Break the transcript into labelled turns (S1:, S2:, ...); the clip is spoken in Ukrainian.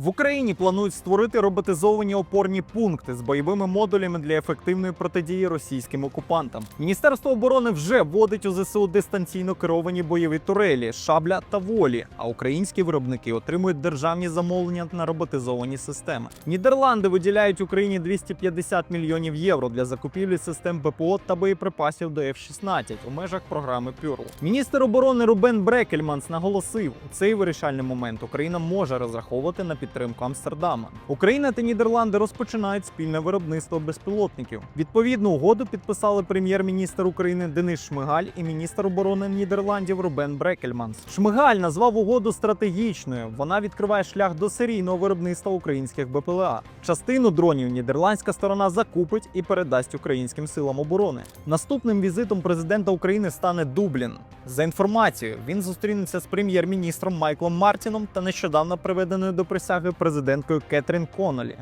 S1: В Україні планують створити роботизовані опорні пункти з бойовими модулями для ефективної протидії російським окупантам. Міністерство оборони вже вводить у ЗСУ дистанційно керовані бойові турелі, шабля та волі. А українські виробники отримують державні замовлення на роботизовані системи. Нідерланди виділяють Україні 250 мільйонів євро для закупівлі систем ППО та боєприпасів до F-16 у межах програми Пюрл. Міністр оборони Рубен Брекельманс наголосив, у цей вирішальний момент Україна може розраховувати на підтримку Амстердама. Україна та Нідерланди розпочинають спільне виробництво безпілотників. Відповідну угоду підписали прем'єр-міністр України Денис Шмигаль і міністр оборони Нідерландів Рубен Брекельманс. Шмигаль назвав угоду стратегічною. Вона відкриває шлях до серійного виробництва українських БПЛА. Частину дронів нідерландська сторона закупить і передасть українським силам оборони. Наступним візитом президента України стане Дублін. За інформацією, він зустрінеться з прем'єр-міністром Майклом Мартіном та нещодавно приведеною до присяги президенткою Кетрін Конолі.